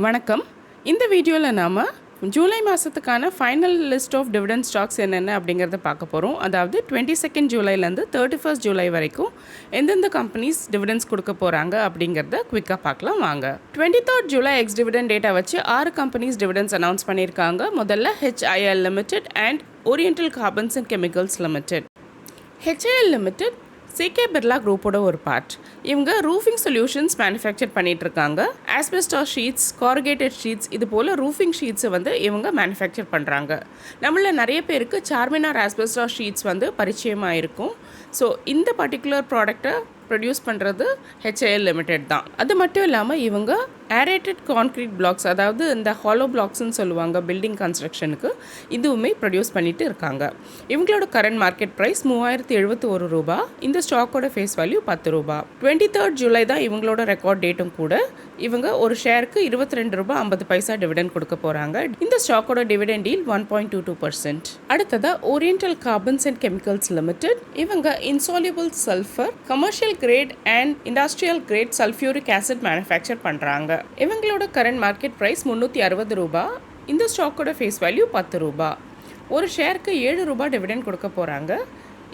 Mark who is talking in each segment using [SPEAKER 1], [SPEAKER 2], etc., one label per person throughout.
[SPEAKER 1] வணக்கம். இந்த வீடியோவில் நாம் ஜூலை மாதத்துக்கான final list of dividend stocks என்னென்ன அப்படிங்கிறத பார்க்க போகிறோம் அதாவது டுவெண்ட்டி செகண்ட் ஜூலைலேருந்து தேர்ட்டி ஃபர்ஸ்ட் ஜூலை வரைக்கும் எந்தெந்த கம்பெனிஸ் டிவிடெண்ட்ஸ் கொடுக்க போகிறாங்க அப்படிங்கிறத குவிக்காக பார்க்கலாம் வாங்க. Twenty third July ex dividend data வச்சு ஆறு கம்பெனிஸ் டிவிடெண்ட்ஸ் அனௌன்ஸ் பண்ணியிருக்காங்க. முதல்ல HIL limited and oriental carbons and chemicals limited HIL limited CK Birla குரூப்போட ஒரு பார்ட் இவங்க ரூஃபிங் சொல்யூஷன்ஸ் மேனுஃபேக்சர் பண்ணிட்டு இருக்காங்க ஆஸ்பெஸ்டார் ஷீட்ஸ் கார்கேட்டட் ஷீட்ஸ் இது போல் ரூஃபிங் ஷீட்ஸை வந்து இவங்க மேனுஃபேக்சர் பண்ணுறாங்க நம்மள நிறைய பேருக்கு சார்மினார் ஆஸ்பெஸ்டார் ஷீட்ஸ் வந்து பரிச்சயமாக இருக்கும். ஸோ இந்த பர்டிகுலர் ப்ராடக்ட்டை ப்ரொடியூஸ் பண்ணுறது ஹெச்ஏஎல் லிமிடெட் தான். அது மட்டும் இல்லாமல் இவங்க ஏரேட்டட் கான்க்ரீட் பிளாக்ஸ் அதாவது இந்த ஹாலோ பிளாக்ஸ்னு சொல்லுவாங்க பில்டிங் கன்ஸ்ட்ரக்ஷனுக்கு இதுவுமே ப்ரொடியூஸ் பண்ணிட்டு இருக்காங்க. இவங்களோட கரண்ட் மார்க்கெட் ப்ரைஸ் மூவாயிரத்தி எழுபத்தி ஒரு ரூபா இந்த ஸ்டாக்கோட ஃபேஸ் வேல்யூ பத்து ரூபா. டுவெண்ட்டி தேர்ட் ஜூலை தான் இவங்களோட ரெக்கார்ட் டேட்டும் கூட இவங்க ஒரு ஷேருக்கு இருபத்தி ரெண்டு ரூபா ஐம்பது பைசா டிவிடெண்ட் கொடுக்க போகிறாங்க இந்த ஸ்டாக்கோட dividend deal one point two two percent அடுத்ததாக oriental carbons and chemicals limited இவங்க insoluble sulphur commercial grade and industrial grade sulphuric acid manufacture பண்ணுறாங்க இவங்களோட கரண்ட் மார்க்கெட் ப்ரைஸ் முந்நூற்றி அறுபது ரூபா. இந்த ஸ்டாக்கோட ஃபேஸ் வேல்யூ பத்து ரூபா. ஒரு ஷேருக்கு ஏழு ரூபா டிவிடெண்ட் கொடுக்க போகிறாங்க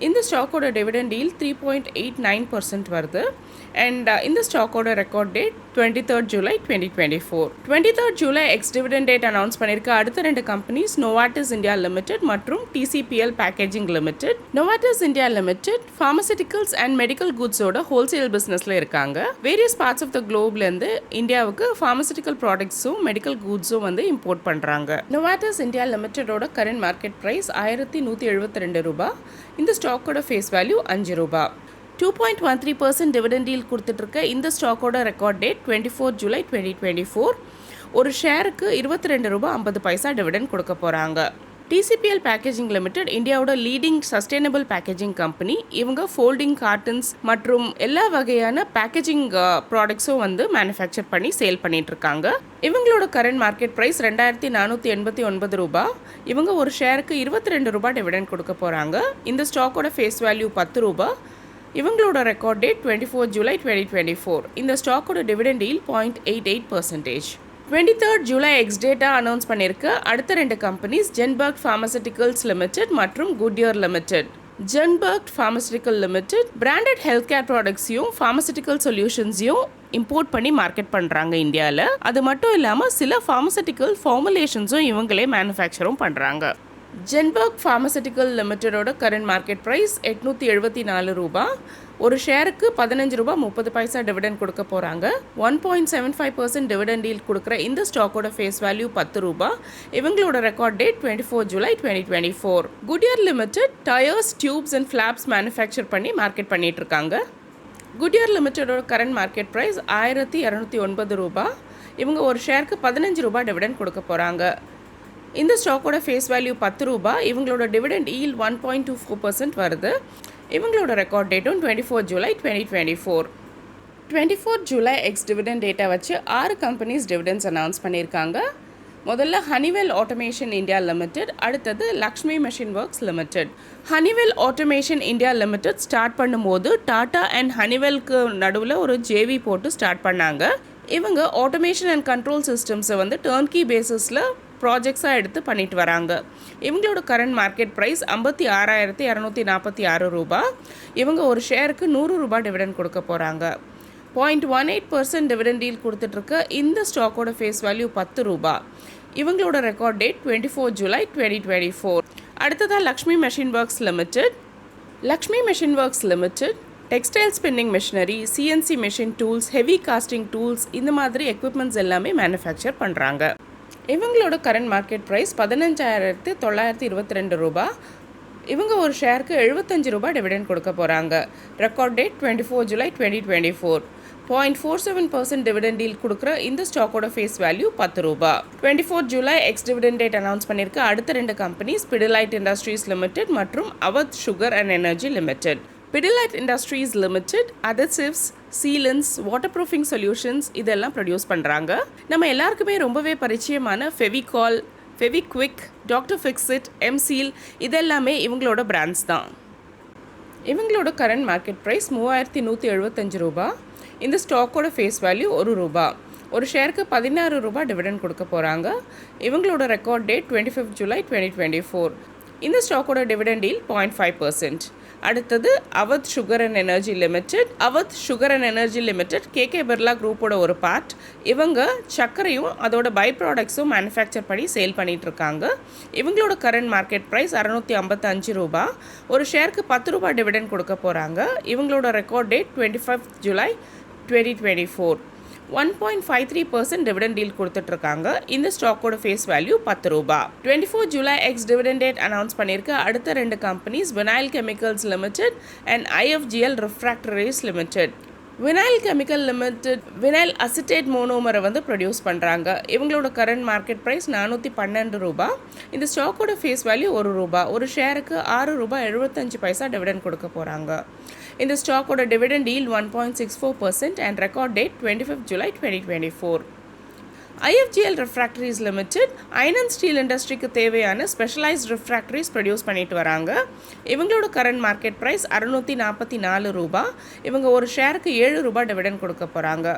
[SPEAKER 1] இந்த ஸ்டாக்கோட dividend deal three point eight nine percent வருது. அண்ட் இந்த ஸ்டாக்கோட record date twenty third July twenty twenty four twenty third July ex dividend date announce பண்ணியிருக்க அடுத்த ரெண்டு கம்பெனிஸ் நோவாட்டிஸ் இந்தியா லிமிடெட் மற்றும் TCPL packaging limited Novartis India limited pharmaceuticals and medical குட்ஸோட wholesale பிஸ்னஸில் இருக்காங்க. Various parts of the குளோப்லேருந்து இந்தியாவுக்கு pharmaceutical ப்ராடக்ட்ஸும் medical குட்ஸும் வந்து இம்போர்ட் பண்ணுறாங்க நோவாட்டிஸ் இந்தியா லிமிடெடோட கரண்ட் மார்க்கெட் ப்ரைஸ் ஆயிரத்தி நூற்றி எழுபத்தி ரெண்டு ரூபா. இந்த ஸ்டாக்கோட ஃபேஸ் வேல்யூ அஞ்சு ரூபா. Two point one three percent dividend deal கொடுத்துட்ருக்க இந்த ஸ்டாக்கோட record date twenty four July twenty twenty four ஒரு ஷேருக்கு இருபத்தி ரெண்டு ரூபா ஐம்பது பைசா டிவிடெண்ட் கொடுக்க போகிறாங்க டிசிபிஎல் பேக்கேஜிங் லிமிடெட் இந்தியாவோட லீடிங் சஸ்டைனபிள் பேக்கேஜிங் கம்பெனி இவங்க ஃபோல்டிங் கார்ட்டன்ஸ் மற்றும் எல்லா வகையான பேக்கேஜிங் ப்ராடக்ட்ஸும் வந்து மேனுஃபேக்சர் பண்ணி சேல் பண்ணிட்டு இருக்காங்க இவங்களோட கரண்ட் மார்க்கெட் ப்ரைஸ் ரெண்டாயிரத்தி நானூற்றி எண்பத்தி ஒன்பது ரூபா இவங்க ஒரு ஷேருக்கு இருபத்தி ரெண்டு ரூபா டிவிடெண்ட் கொடுக்க போகிறாங்க இந்த ஸ்டாக்கோட ஃபேஸ் வேல்யூ பத்து ரூபா இவங்களோட record date twenty four July twenty twenty four இந்த ஸ்டாக்கோட dividend deal point eight eight percentage twenty third July ex data announce பண்ணியிருக்க அடுத்த ரெண்டு கம்பெனிஸ் ஜென்பர்க் ஃபார்மசிட்டிகல்ஸ் லிமிடெட் மற்றும் Goodyear limited Jenburkt pharmaceutical limited branded health care ப்ராடக்ட்ஸையும் pharmaceutical சொல்யூஷன்ஸையும் import பண்ணி market பண்ணுறாங்க இந்தியாவில் அது மட்டும் இல்லாமல் சில ஃபார்மசூட்டிக்கல் ஃபார்முலேஷன்ஸும் இவங்களே மேனுஃபேக்சரும் பண்ணுறாங்க ஜென்பர்க் ஃபார்மசூட்டிக்கல் லிமிட்டடோட கரண்ட் மார்க்கெட் ப்ரைஸ் எட்நூற்றி எழுபத்தி நாலு ரூபா. ஒரு ஷேருக்கு பதினஞ்சு ரூபா முப்பது பைசா டிவிடெண்ட் கொடுக்க போகிறாங்க one point seven five percent dividend deal கொடுக்குற இந்த ஸ்டாக்கோட ஃபேஸ் வேல்யூ பத்து ரூபா. இவங்களோட record date twenty four July twenty twenty four Goodyear limited tyres tubes and flaps manufacture பண்ணி மார்க்கெட் பண்ணிகிட்டு இருக்காங்க. குடியர் லிமிட்டடோட கரண்ட் மார்க்கெட் ப்ரைஸ் ஆயிரத்தி இரநூத்தி ஒன்பது ரூபா. இவங்க ஒரு ஷேருக்கு பதினஞ்சு ரூபா டிவிடெண்ட் கொடுக்க போகிறாங்க இந்த ஸ்டாக்கோட ஃபேஸ் வேல்யூ பத்து ரூபா இவங்களோட dividend yield one point two four percent வருது. இவங்களோட record டேட்டும் twenty four July twenty twenty four twenty four July ex dividend data வச்சு ஆறு கம்பெனிஸ் டிவிடெண்ட்ஸ் அனௌன்ஸ் பண்ணியிருக்காங்க. முதல்ல ஹனிவெல் ஆட்டோமேஷன் இந்தியா லிமிடெட் அடுத்தது Lakshmi machine works limited Honeywell automation India limited start பண்ணும்போது Tata and ஹனிவெல்க்கு நடுவில் ஒரு ஜேவி போட்டு start பண்ணாங்க. இவங்க ஆட்டோமேஷன் அண்ட் கண்ட்ரோல் சிஸ்டம்ஸை வந்து டேர்ன்கி பேசிஸில் ப்ராஜெக்ட்ஸாக எடுத்து பண்ணிட்டு வராங்க. இவங்களோட கரண்ட் மார்க்கெட் ப்ரைஸ் ஐம்பத்தி ஆறாயிரத்தி இரநூத்தி நாற்பத்தி ஆறு ரூபா. இவங்க ஒரு ஷேருக்கு நூறு ரூபாய் டிவிடெண்ட் கொடுக்க போகிறாங்க point one eight percent dividend deal கொடுத்துட்ருக்க இந்த ஸ்டாக்கோட ஃபேஸ் வேல்யூ பத்து ரூபா. இவங்களோட record date twenty four July twenty twenty four அடுத்ததாக Lakshmi machine works limited Lakshmi machine works limited textile spinning machinery CNC machine tools heavy casting tools இந்த மாதிரி equipments எல்லாமே மேனுஃபேக்சர் பண்ணுறாங்க இவங்களோட கரண்ட் மார்க்கெட் ப்ரைஸ் பதினஞ்சாயிரத்து தொள்ளாயிரத்தி இருபத்தி ரெண்டு ரூபா. இவங்க ஒரு ஷேருக்கு எழுபத்தஞ்சு ரூபாய் டிவிடெண்ட் கொடுக்க போகிறாங்க record date twenty four July twenty twenty four point four seven percent dividend deal கொடுக்குற இந்த ஸ்டாக்கோட ஃபேஸ் வேல்யூ பத்து ரூபா. Twenty four July ex dividend date announce பண்ணியிருக்க அடுத்த ரெண்டு கம்பெனிஸ் பிடிலைட் இண்டஸ்ட்ரீஸ் லிமிடெட் மற்றும் Awadh sugar and energy limited Pidilite industries limited adhesives sealants waterproofing solutions இதெல்லாம் ப்ரொடியூஸ் பண்ணுறாங்க நம்ம எல்லாருக்குமே ரொம்பவே பரிச்சயமான Fevicol Fevikwik doctor Fixit M seal இதெல்லாமே இவங்களோட பிராண்ட்ஸ் தான். இவங்களோட கரண்ட் மார்க்கெட் ப்ரைஸ் மூவாயிரத்தி நூற்றி எழுபத்தஞ்சு ரூபா. இந்த ஸ்டாக்கோட ஃபேஸ் வேல்யூ ஒரு ரூபா. ஒரு ஷேருக்கு பதினாறு ரூபா டிவிடெண்ட் கொடுக்க போகிறாங்க இவங்களோட record date twenty fifth July twenty twenty four இந்த ஸ்டாக்கோட டிவிடெண்ட் டீல் பாயிண்ட் ஃபைவ் பர்சன்ட் அடுத்தது Avadh Sugar and Energy Limited. Avadh Sugar and Energy Limited K K Birla குரூப்போட ஒரு பார்ட் இவங்க சர்க்கரையும் அதோட பை ப்ராடக்ட்ஸும் மேனுஃபேக்சர் பண்ணி சேல் பண்ணிகிட்ருக்காங்க இவங்களோட கரண்ட் மார்க்கெட் ப்ரைஸ் அறநூற்றி ஐம்பத்தஞ்சு ரூபா. ஒரு ஷேருக்கு பத்து ரூபா டிவிடெண்ட் கொடுக்க போகிறாங்க இவங்களோட record date twenty five July twenty twenty four one point five three percent dividend deal கொடுத்துட்ருக்காங்க. இந்த ஸ்டாக்கோட ஃபேஸ் வேல்யூ பத்து ரூபா. Twenty four July ex dividend date announce பண்ணியிருக்க. அடுத்த ரெண்டு companies vinyl chemicals limited and IFGL refractories limited vinyl chemical limited vinyl acetate மோனோமரை வந்து produce பண்ணுறாங்க இவங்களோட கரண்ட் மார்க்கெட் ப்ரைஸ் நானூற்றி பன்னெண்டு ரூபா. இந்த ஸ்டாக்கோட ஃபேஸ் வேல்யூ ஒரு ரூபா. ஒரு ஷேருக்கு ஆறு ரூபாய் எழுபத்தஞ்சு பைசா டிவிடெண்ட் கொடுக்க போகிறாங்க இந்த ஸ்டாக்கோட dividend deal one point six four percent and record date twenty fifth July twenty twenty four IFGL refractories limited iron steel இண்டஸ்ட்ரிக்கு தேவையான ஸ்பெஷலைஸ்ட் ரெஃப்ராக்டரிஸ் ப்ரொடியூஸ் பண்ணிட்டு வராங்க. இவங்களோட கரண்ட் மார்க்கெட் ப்ரைஸ் அறுநூற்றி நாற்பத்தி நாலு ரூபா. இவங்க ஒரு ஷேருக்கு ஏழு ரூபா டிவிடெண்ட் கொடுக்க போகிறாங்க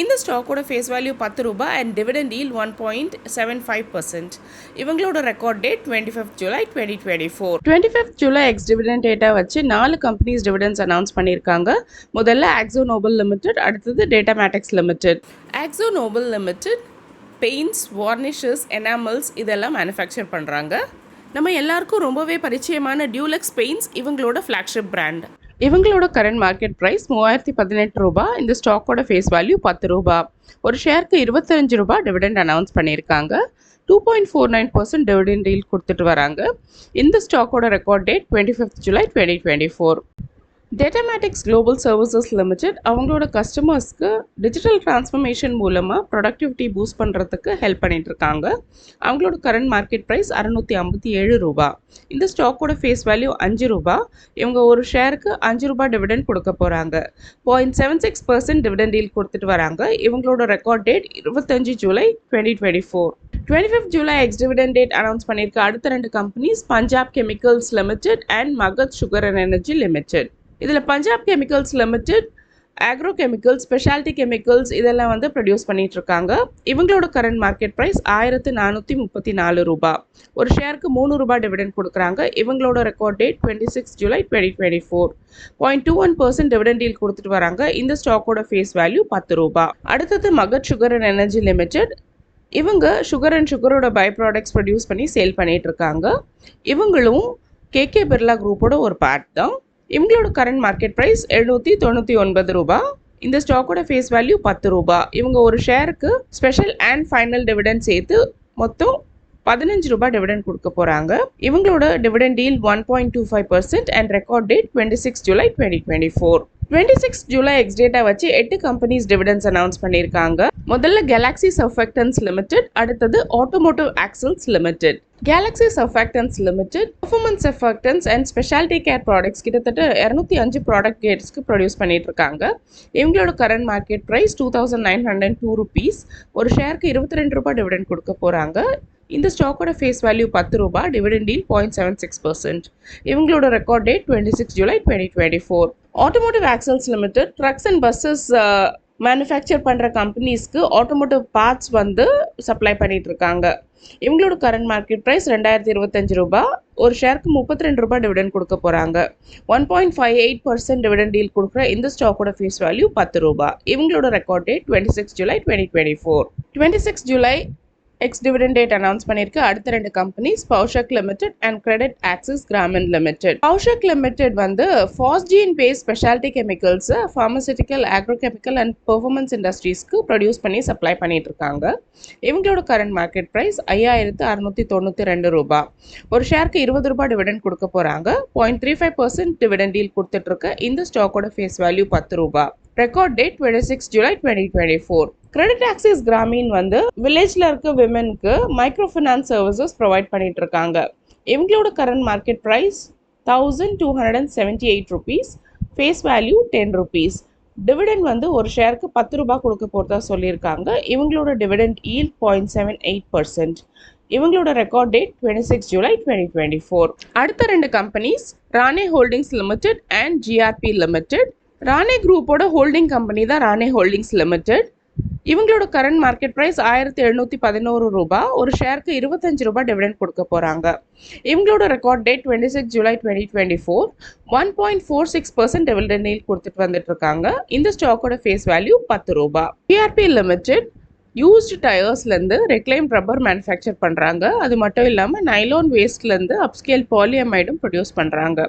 [SPEAKER 1] இந்த ஸ்டாக்கோட ஃபேஸ் வேல்யூ பத்து ரூபாய் and dividend deal one point seven five percent இவங்களோட record date twenty fifth July twenty twenty four twenty fifth July ex dividend data வச்சு நாலு கம்பெனிஸ் டிவிடெண்ட்ஸ் அனௌன்ஸ் பண்ணியிருக்காங்க. முதல்ல ஆக்ஸோ நோபல் லிமிடெட் அடுத்தது Datamatics Limited Akzo Nobel Limited paints varnishes enamels இதெல்லாம் manufacture பண்ணுறாங்க நம்ம எல்லாருக்கும் ரொம்பவே பரிச்சயமான டியூலக்ஸ் பெயிண்ட்ஸ் இவங்களோட ஃப்ளாக்ஷிப் பிராண்ட் இவங்களோட கரண்ட் மார்க்கெட் ப்ரைஸ் மூவாயிரத்தி பதினெட்டு ரூபா இந்த ஸ்டாக்கோட ஃபேஸ் வேல்யூ பத்து ரூபா ஒரு ஷேருக்கு இருபத்தஞ்சு ரூபா டிவிடெண்ட் அனௌன்ஸ் பண்ணியிருக்காங்க. Two point four nine percent dividend deal கொடுத்துட்டு வராங்க. இந்த ஸ்டாக்கோட record date twenty fifth July twenty twenty four Datamatics Global Services Limited அவங்களோட கஸ்டமர்ஸ்க்கு டிஜிட்டல் டிரான்ஸ்ஃபர்மேஷன் மூலமாக ப்ரொடக்டிவிட்டி பூஸ்ட் பண்ணுறதுக்கு ஹெல்ப் பண்ணிட்டு இருக்காங்க. அவங்களோட கரண்ட் மார்க்கெட் ப்ரைஸ் அறநூற்றி ஐம்பத்தி ஏழு ரூபா. இந்த ஸ்டாக்கோட ஃபேஸ் வேல்யூ அஞ்சு ரூபா. இவங்க ஒரு ஷேருக்கு அஞ்சு ரூபா டிவிடெண்ட் கொடுக்க போகிறாங்க point seven six percent dividend deal கொடுத்துட்டு வராங்க. இவங்களோட ரெக்கார்ட் டேட் இருபத்தஞ்சு July twenty twenty four twenty fifth July ex dividend date announce பண்ணியிருக்க. அடுத்த ரெண்டு companies Punjab Chemicals Limited and Magadh Sugar and Energy Limited இதில் Punjab Chemicals Limited agro chemicals speciality chemicals இதெல்லாம் வந்து ப்ரொடியூஸ் பண்ணிகிட்ருக்காங்க இவங்களோட current market price ஆயிரத்து நானூற்றி முப்பத்தி நாலு ரூபா. ஒரு ஷேருக்கு மூணு ரூபாய் டிவிடெண்ட் கொடுக்குறாங்க. இவங்களோட record date twenty six July twenty twenty four point two one percent dividend deal கொடுத்துட்டு வராங்க. இந்த ஸ்டாக்கோட ஃபேஸ் வேல்யூ பத்து ரூபா. அடுத்தது Magadh Sugar and Energy Limited இவங்க சுகர் அண்ட் சுகரோட பை ப்ராடக்ட்ஸ் ப்ரொடியூஸ் பண்ணி சேல் பண்ணிகிட்ருக்காங்க இவங்களும் இவங்களும் கேகே பிர்லா குரூப்போட ஒரு பார்ட் தான். இவங்களோட கரண்ட் மார்க்கெட் ப்ரைஸ் எழுநூற்றி தொண்ணூற்றி ஒன்பது ரூபா. இந்த ஸ்டாக்கோட ஃபேஸ் வேல்யூ பத்து ரூபா. இவங்க ஒரு ஷேருக்கு ஸ்பெஷல் அண்ட் ஃபைனல் டிவிடெண்ட் சேர்த்து மொத்தம் பதினஞ்சு ரூபாய் டிவிடெண்ட் கொடுக்க போகிறாங்க இவங்களோட dividend deal one point two five percent and record date twenty six July twenty twenty four twenty six July ex data வச்சு எட்டு கம்பெனிஸ் டிவிடெண்ட்ஸ் அனௌன்ஸ் பண்ணியிருக்காங்க. முதல்ல கேலக்ஸி சர்ஃபெக்டன்ஸ் லிமிடெட் அடுத்தது Automotive Axles Limited Galaxy Surfactants Limited performance surfactants and speciality care products கிட்டத்தட்ட இரநூத்தி அஞ்சு product கேட்ஸ்க்கு produce பண்ணிட்டு இருக்காங்க இவங்களோட current market price two thousand nine hundred two rupees ஒரு ஷேருக்கு இருபத்தி ரெண்டு ரூபாய் டிவிடெண்ட் கொடுக்க போகிறாங்க இந்த ஸ்டாக்கோட ஃபேஸ் வேல்யூ பத்து ரூபாய் டிவிடன் டீல் பாயிண்ட் செவன் சிக்ஸ் பர்சன்ட் இவங்களோட record date twenty six July twenty twenty four Automotive Axles Limited trucks and buses manufacture பண்ணுற கம்பெனிஸ்க்கு ஆட்டோமோட்டிவ் பார்ட்ஸ் வந்து சப்ளை பண்ணிட்டு இருக்காங்க. இவங்களோட கரண்ட் மார்க்கெட் ப்ரைஸ் ரெண்டாயிரத்தி இருபத்தஞ்சு ரூபாய் ஒரு ஷேருக்கு முப்பத்தி ரெண்டு ரூபாய் டிவிடெண்ட் கொடுக்க போகிறாங்க one point five eight percent dividend deal கொடுக்குற இந்த ஸ்டாக்கோட ஃபேஸ் வேல்யூ பத்து ரூபாய் இவங்களோட record date twenty six July twenty twenty four twenty six July ex dividend date announce பண்ணியிருக்கு அடுத்த ரெண்டு companies Paushak Limited and Credit Access Grameen Limited Paushak Limited வந்து phosgene base speciality chemicals pharmaceutical agrochemical and performance இண்டஸ்ட்ரீஸ்க்கு produce பண்ணி supply பண்ணிட்டு இருக்காங்க. இவங்களோட current market price ஐயாயிரத்து அறுநூத்தி தொண்ணூற்றி ரெண்டு ரூபாய் ஒரு ஷேருக்கு இருபது ரூபாய் டிவிடெண்ட் கொடுக்க போகிறாங்க point three five percent dividend deal கொடுத்துட்ருக்கு இந்த ஸ்டாக்கோட ஃபேஸ் வேல்யூ பத்து ரூபாய் record date twenty six July twenty twenty four Credit Access Grameen வந்து வில்லேஜில் இருக்க விமென்க்கு மைக்ரோ ஃபினான்ஸ் சர்வீசஸ் ப்ரொவைட் பண்ணிட்டு இருக்காங்க. இவங்களோட current market price thousand two hundred and seventy eight rupees face value ten rupees dividend வந்து ஒரு ஷேருக்கு பத்து ரூபாய் கொடுக்க போகிறதா சொல்லியிருக்காங்க. இவங்களோட dividend yield point seven eight percent இவங்களோட record date twenty six July twenty twenty four அடுத்த ரெண்டு companies Rane Holdings Limited and GRP Limited Rane குரூப்போட ஹோல்டிங் கம்பெனி தான் ராணே ஹோல்டிங்ஸ் லிமிடெட் இவங்களோட கரண்ட் மார்க்கெட் ப்ரைஸ் ஆயிரத்தி எழுநூற்றி பதினோரு ரூபாய் ஒரு ஷேருக்கு இருபத்தஞ்சு ரூபாய் டிவிடெண்ட் கொடுக்க போகிறாங்க இவங்களோட record date twenty six July twenty twenty four one point four six percent dividend கொடுத்துட்டு வந்துட்டு இருக்காங்க. இந்த ஸ்டாக்கோட ஃபேஸ் வேல்யூ பத்து ரூபாய் பிஆர்பி லிமிடெட் யூஸ்டு டயர்ஸ்லேருந்து ரெக்ளைம் ரப்பர் மேனுஃபேக்சர் பண்ணுறாங்க அது மட்டும் இல்லாமல் நைலோன் வேஸ்ட்லேருந்து அப்ஸ்கேல் பாலியமைடும் ப்ரொடியூஸ் பண்ணுறாங்க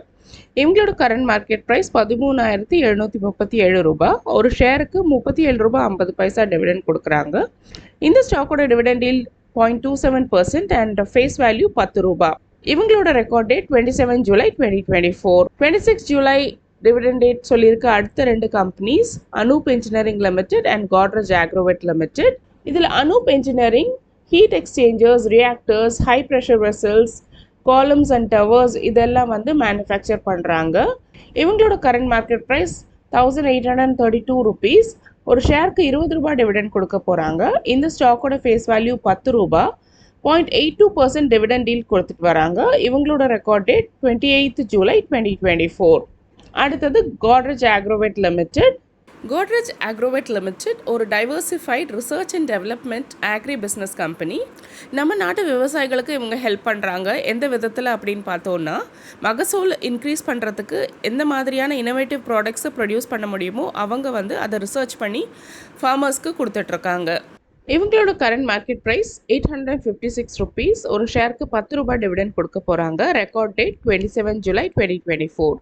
[SPEAKER 1] இவங்களோட கரண்ட் மார்க்கெட் ப்ரைஸ் பதிமூணாயிரத்தி எழுநூற்றி முப்பத்தி ஏழு ரூபாய் ஒரு ஷேருக்கு முப்பத்தி ஏழு ரூபாய் ஐம்பது பைசா டிவிடெண்ட் கொடுக்குறாங்க. இந்த ஸ்டாக்கோட டிவிடெண்டில் point two seven percent and face value பத்து ரூபாய் இவங்களோட record date twenty seven July twenty twenty four twenty six July dividend date சொல்லியிருக்க அடுத்த ரெண்டு companies Anup Engineering Limited and Godrej Agrovet Limited இதில் Anup Engineering heat exchangers reactors high pressure vessels columns and towers இதெல்லாம் வந்து manufacture பண்ணுறாங்க இவங்களோட current market price thousand eight hundred and thirty two rupees ஒரு ஷேருக்கு இருபது ரூபாய் டிவிடெண்ட் கொடுக்க போகிறாங்க இந்த ஸ்டாக்கோட ஃபேஸ் வேல்யூ பத்து ரூபாய். Point eight two percent dividend deal கொடுத்துட்டு வராங்க. இவங்களோட record date twenty eighth July twenty twenty four அடுத்தது Godrej Agrovet Limited Godrej Agrovet Limited ஒரு diversified research and development agri business company நம்ம நாட்டு விவசாயிகளுக்கு இவங்க ஹெல்ப் பண்ணுறாங்க எந்த விதத்தில் அப்படின்னு பார்த்தோன்னா மகசூல் இன்க்ரீஸ் பண்ணுறதுக்கு எந்த மாதிரியான இனோவேட்டிவ் ப்ராடக்ட்ஸை ப்ரொடியூஸ் பண்ண முடியுமோ அவங்க வந்து அதை ரிசர்ச் பண்ணி ஃபார்மர்ஸ்க்கு கொடுத்துட்ருக்காங்க. இவங்களோட current market price eight hundred fifty six rupees ஒரு ஷேருக்கு பத்து ரூபாய் டிவிடெண்ட் கொடுக்க போகிறாங்க record date twenty seven July twenty twenty four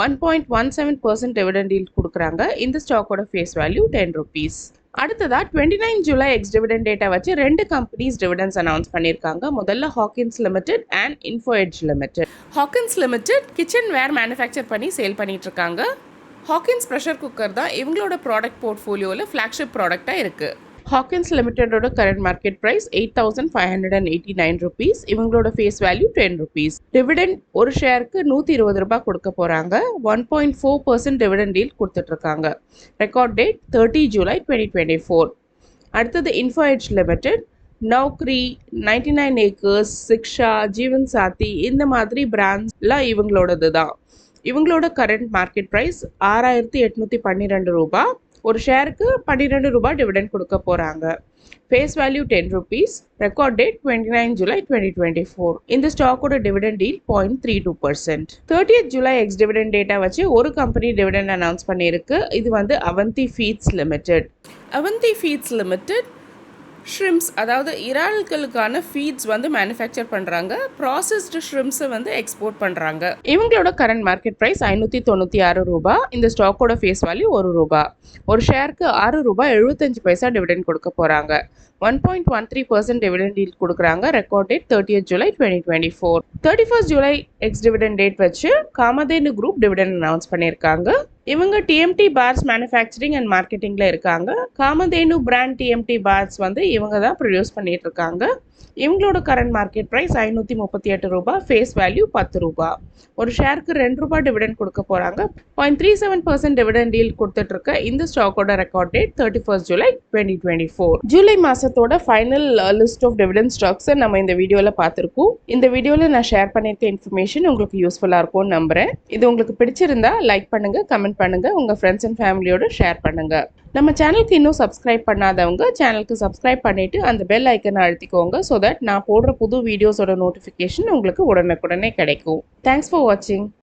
[SPEAKER 1] one point one seven percent dividend yield கொடுக்குறாங்க. இந்த ஸ்டாக்கோட ஃபேஸ் வேல்யூ டென் ருபீஸ் அடுத்ததாக twenty nine July ex dividend data வச்சு ரெண்டு கம்பெனிஸ் டிவிடெண்ட்ஸ் அனௌன்ஸ் பண்ணியிருக்காங்க முதல்ல Hawkins Limited and Info Edge Limited Hawkins Limited kitchen ware manufacture பண்ணி sale பண்ணிட்டு இருக்காங்க ஹாக்கின்ஸ் ப்ரெஷர் குக்கர் தான் இவங்களோட ப்ராடக்ட் போர்ட்ஃபோலியோவில் ஃப்ளாக்ஷிப் ப்ராடக்டாக இருக்குது Hawkins லிமிடெடோட current market price eight thousand five hundred and eighty nine rupees இவங்களோட face value ten rupees dividend ஒரு ஷேருக்கு நூற்றி இருபது ரூபாய் கொடுக்க போகிறாங்க one point four percent dividend deal கொடுத்துட்ருக்காங்க. Record date thirty July twenty twenty four அடுத்தது Info Edge Limited Naukri ninety nine acres Shiksha Jeevan Saathi இந்த மாதிரி பிராண்ட்ஸ்லாம் இவங்களோடது தான் இவங்களோட கரண்ட் மார்க்கெட் ப்ரைஸ் ஆறாயிரத்தி எட்நூற்றி பன்னிரெண்டு ரூபாய். ஒரு ஷேருக்கு பன்னிரெண்டு ரூபாய் டிவிடெண்ட் கொடுக்க போகிறாங்க face value ten rupees record date twenty nine July twenty twenty four இந்த ஸ்டாக்கோட dividend deal point three two percent thirtieth July ex dividend data வச்சு ஒரு கம்பெனி டிவிடெண்ட் அனௌன்ஸ் பண்ணியிருக்கு. இது வந்து Avanti Feeds Limited Avanti Feeds Limited shrimps அதாவது இறால்களுக்கான feeds வந்து மேனுஃபேக்சர் பண்ணுறாங்க ப்ராசஸ்டு ஷ்ரிம்ஸை வந்து எக்ஸ்போர்ட் பண்ணுறாங்க இவங்களோட கரண்ட் மார்க்கெட் ப்ரைஸ் ஐநூற்றி தொண்ணூற்றி ஆறு ரூபாய் இந்த ஸ்டாக்கோட ஃபேஸ் வேல்யூ ஒரு ரூபாய் ஒரு ஷேருக்கு ஆறு ரூபாய் எழுபத்தஞ்சு பைசா டிவிடெண்ட் கொடுக்க போகிறாங்க one point one three percent dividend deal கொடுக்குறாங்க. Record date thirtieth July twenty twenty four thirty first July ex dividend date வச்சு காமதேனு குரூப் டிவிடெண்ட் அனௌன்ஸ் பண்ணியிருக்காங்க. இவங்க டிஎம்டி பார்ஸ் மேனுஃபேக்சரிங் அண்ட் மார்க்கெட்டிங்கில் இருக்காங்க. காமதேனு பிராண்ட் டிஎம்டி பார்ஸ் வந்து இவங்க தான் ப்ரொடியூஸ் பண்ணிட்டு இருக்காங்க. இவங்களோட கரண்ட் மார்க்கெட் ப்ரைஸ் ஐநூற்றி முப்பத்தி எட்டு ரூபாய் ஃபேஸ் வேல்யூ பத்து ரூபாய் ஒரு ஷேருக்கு ரெண்டு ரூபாய் டிவிடெண்ட் கொடுக்க போகிறாங்க point three seven percent dividend deal கொடுத்துட்ருக்க இந்த ஸ்டாக்கோட record date thirty first July twenty twenty four July மாதத்தோட ஃபைனல் லிஸ்ட் ஆஃப் டிவிடெண்ட் ஸ்டாக்ஸை நம்ம இந்த வீடியோவில் பார்த்துருக்கோம். இந்த வீடியோவில் நான் ஷேர் பண்ணியிருக்க இன்ஃபர்மேஷன் உங்களுக்கு யூஸ்ஃபுல்லாக இருக்கும்னு நம்புகிறேன் இது உங்களுக்கு பிடிச்சிருந்தா லைக் பண்ணுங்கள் கமெண்ட் பண்ணுங்கள் உங்கள் ஃப்ரெண்ட்ஸ் அண்ட் ஃபேமிலியோட ஷேர் பண்ணுங்கள் நம்ம சேனலுக்கு இன்னும் சப்ஸ்கிரைப் பண்ணாதவங்க சேனலுக்கு சப்ஸ்கிரைப் பண்ணிவிட்டு அந்த பெல் ஐக்கனை அழுத்திக்கோங்க ஸோ தட் நான் போடுற புது வீடியோஸோட நோட்டிஃபிகேஷன் உங்களுக்கு உடனுக்குடனே கிடைக்கும். தேங்க்ஸ் ஃபார் வாட்சிங்